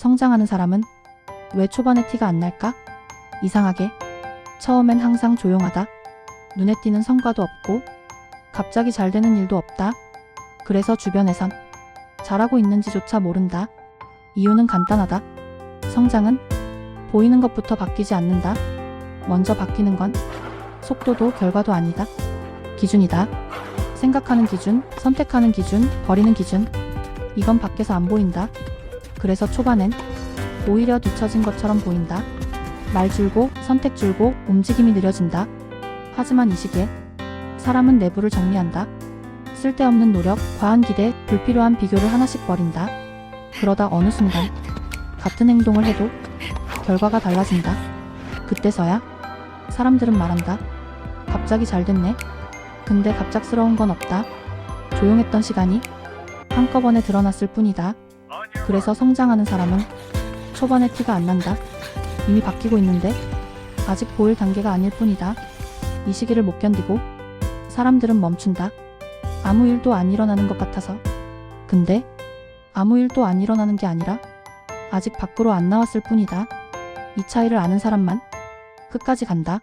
성장하는 사람은 왜 초반에 티가 안 날까? 이상하게 처음엔 항상 조용하다. 눈에 띄는 성과도 없고 갑자기 잘 되는 일도 없다. 그래서 주변에선 잘하고 있는지조차 모른다. 이유는 간단하다. 성장은 보이는 것부터 바뀌지 않는다. 먼저 바뀌는 건 속도도 결과도 아니다. 기준이다. 생각하는 기준, 선택하는 기준, 버리는 기준. 이건 밖에서 안 보인다. 그래서 초반엔 오히려 뒤처진 것처럼 보인다. 말 줄고, 선택 줄고, 움직임이 느려진다. 하지만 이 시기에 사람은 내부를 정리한다. 쓸데없는 노력, 과한 기대, 불필요한 비교를 하나씩 버린다. 그러다 어느 순간 같은 행동을 해도 결과가 달라진다. 그때서야 사람들은 말한다. 갑자기 잘 됐네. 근데 갑작스러운 건 없다. 조용했던 시간이 한꺼번에 드러났을 뿐이다. 그래서 성장하는 사람은 초반에 티가 안 난다. 이미 바뀌고 있는데 아직 보일 단계가 아닐 뿐이다. 이 시기를 못 견디고 사람들은 멈춘다. 아무 일도 안 일어나는 것 같아서. 근데 아무 일도 안 일어나는 게 아니라 아직 밖으로 안 나왔을 뿐이다. 이 차이를 아는 사람만 끝까지 간다.